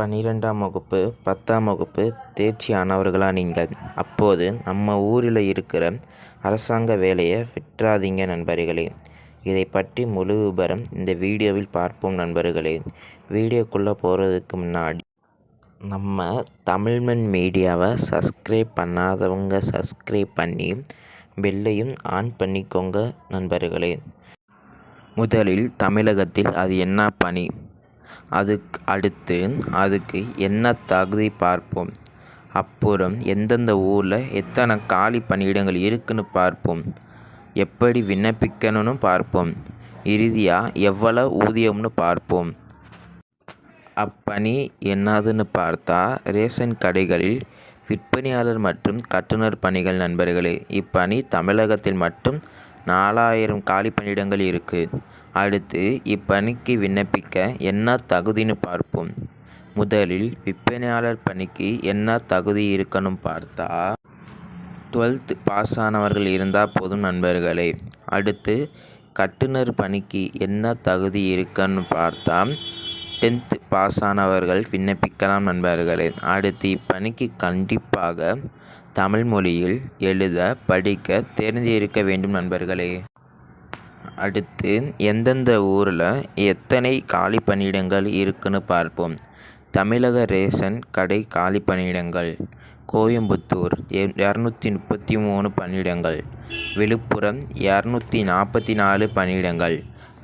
பன்னிரெண்டாம் வகுப்பு பத்தாம் வகுப்பு தேர்ச்சியானவர்களா நீங்கள்? அப்போது நம்ம ஊரில் இருக்கிற அரசாங்க வேலையை விட்டுறாதீங்க நண்பர்களே. இதை பற்றி முழு விபரம் இந்த வீடியோவில் பார்ப்போம் நண்பர்களே. வீடியோக்குள்ளே போகிறதுக்கு முன்னாடி நம்ம தமிழ்மண் மீடியாவை சப்ஸ்கிரைப் பண்ணாதவங்க சப்ஸ்கிரைப் பண்ணி பெல்லையும் ஆன் பண்ணிக்கோங்க நண்பர்களே. முதலில் தமிழகத்தில் அது என்ன பணி? அதுக்கு அடுத்து அதுக்கு என்ன தகுதி பார்ப்போம்? அப்புறம் எந்தெந்த ஊரில் எத்தனை காலி பணியிடங்கள் இருக்குன்னு பார்ப்போம். எப்படி விண்ணப்பிக்கணும்னு பார்ப்போம். இறுதியாக எவ்வளோ ஊதியம்னு பார்ப்போம். அப்பணி என்னதுன்னு பார்த்தா ரேஷன் கடைகளில் விற்பனையாளர் மற்றும் கட்டுநர் பணிகள் நண்பர்களே. இப்பணி தமிழகத்தில் மட்டும் நாலாயிரம் காலி பணியிடங்கள் இருக்குது அடுத்து இப்பணிக்கு விண்ணப்பிக்க என்ன தகுதின்னு பார்ப்போம். முதலில் விற்பனையாளர் பணிக்கு என்ன தகுதி இருக்கணும் பார்த்தா? டுவெல்த் பாஸ் ஆனவர்கள் இருந்தால் போதும் நண்பர்களே. அடுத்து கட்டுனர் பணிக்கு என்ன தகுதி இருக்குன்னு பார்த்தா? டென்த்து பாஸ் ஆனவர்கள் விண்ணப்பிக்கலாம் நண்பர்களே. அடுத்து இப்பணிக்கு கண்டிப்பாக தமிழ் மொழியில் எழுத படிக்க தெரிஞ்சிருக்க வேண்டும் நண்பர்களே. அடுத்து எந்தெந்த ஊரில் எத்தனை காலி பணியிடங்கள் இருக்குன்னு பார்ப்போம். தமிழக ரேஷன் கடை காலி பணியிடங்கள் கோயம்புத்தூர் இரநூத்தி முப்பத்தி மூணு பணியிடங்கள் விழுப்புரம் இரநூத்தி நாற்பத்தி நாலு பணியிடங்கள்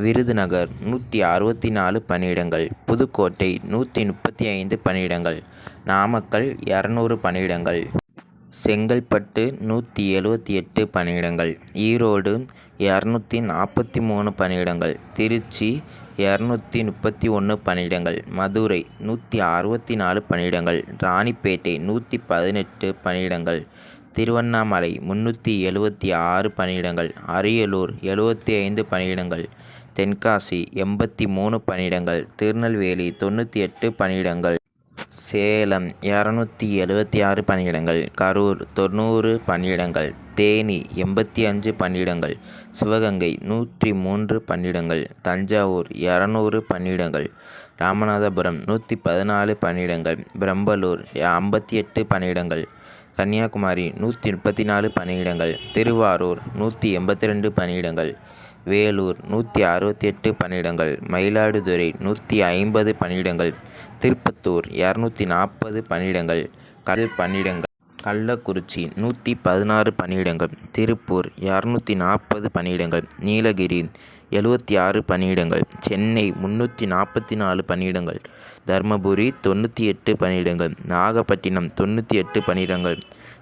விருதுநகர் நூற்றி அறுபத்தி நாலு பணியிடங்கள் புதுக்கோட்டை நூற்றி முப்பத்தி ஐந்து பணியிடங்கள் நாமக்கல் இரநூறு பணியிடங்கள். செங்கல்பட்டு நூற்றி எழுபத்தி எட்டு பணியிடங்கள் ஈரோடு இரநூத்தி நாற்பத்தி மூணு பணியிடங்கள் திருச்சி இரநூத்தி முப்பத்தி ஒன்று பணியிடங்கள் மதுரை நூற்றி அறுபத்தி நாலு பணியிடங்கள் ராணிப்பேட்டை நூற்றி பதினெட்டு பணியிடங்கள் திருவண்ணாமலை முந்நூற்றி எழுபத்தி ஆறு பணியிடங்கள் அரியலூர் எழுபத்தி ஐந்து பணியிடங்கள் தென்காசி எண்பத்தி மூணு பணியிடங்கள் திருநெல்வேலி தொண்ணூற்றி எட்டு பணியிடங்கள். சேலம் இரநூத்தி எழுபத்தி ஆறு பணியிடங்கள் கரூர் தொண்ணூறு பணியிடங்கள் தேனி எண்பத்தி அஞ்சு பணியிடங்கள் சிவகங்கை நூற்றி மூன்று பணியிடங்கள் தஞ்சாவூர் இரநூறு பணியிடங்கள் ராமநாதபுரம் நூற்றி பதினாலு பணியிடங்கள் பெரம்பலூர் ஐம்பத்தி எட்டு பணியிடங்கள் கன்னியாகுமரி நூற்றி முப்பத்தி நாலு பணியிடங்கள் திருவாரூர் நூற்றி எண்பத்தி ரெண்டு பணியிடங்கள் வேலூர் நூற்றி அறுபத்தி எட்டு பணியிடங்கள் மயிலாடுதுறை நூற்றி ஐம்பது பணியிடங்கள் திருப்பத்தூர் இரநூத்தி நாற்பது பணியிடங்கள் கல் பணியிடங்கள் கள்ளக்குறிச்சி நூற்றி பதினாறு பணியிடங்கள் திருப்பூர் இரநூத்தி நாற்பது பணியிடங்கள் நீலகிரி எழுபத்தி ஆறு பணியிடங்கள் சென்னை முந்நூற்றி நாற்பத்தி நாலு பணியிடங்கள் தருமபுரி தொண்ணூற்றி எட்டு பணியிடங்கள் நாகப்பட்டினம் தொண்ணூற்றி எட்டு பணியிடங்கள்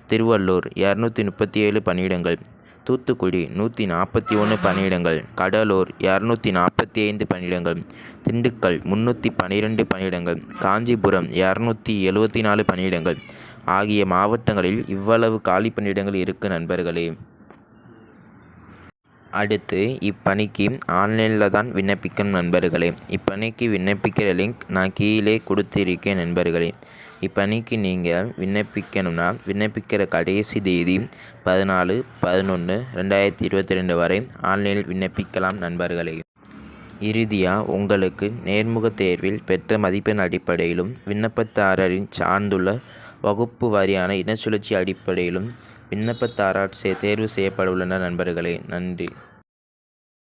திருவள்ளூர் இரநூத்தி முப்பத்தி ஏழு பணியிடங்கள் தூத்துக்குடி நூற்றி நாற்பத்தி ஒன்று பணியிடங்கள் கடலூர் இரநூத்தி நாற்பத்தி ஐந்து பணியிடங்கள் திண்டுக்கல் முந்நூற்றி பன்னிரெண்டு பணியிடங்கள் காஞ்சிபுரம் இரநூத்தி எழுபத்தி நாலு பணியிடங்கள் ஆகிய மாவட்டங்களில் இவ்வளவு காலி பணியிடங்கள் இருக்கு நண்பர்களே. அடுத்து இப்பணிக்கு ஆன்லைனில் தான் விண்ணப்பிக்கணும் நண்பர்களே. இப்பணிக்கு விண்ணப்பிக்கிற லிங்க் நான் கீழே கொடுத்திருக்கேன் நண்பர்களே. இப்பணிக்கு நீங்கள் விண்ணப்பிக்கணும்னா விண்ணப்பிக்கிற கடைசி தேதி பதினாலு பதினொன்று ரெண்டாயிரத்தி இருபத்தி ரெண்டு வரை ஆன்லைனில் விண்ணப்பிக்கலாம் நண்பர்களே. இறுதியாக உங்களுக்கு நேர்முக தேர்வில் பெற்ற மதிப்பெண் அடிப்படையிலும் விண்ணப்பதாரரின் சார்ந்துள்ள வகுப்பு வாரியான இனச்சுழற்சி அடிப்படையிலும் விண்ணப்பதாரர் தேர்வு செய்யப்பட உள்ளன நண்பர்களே. நன்றி.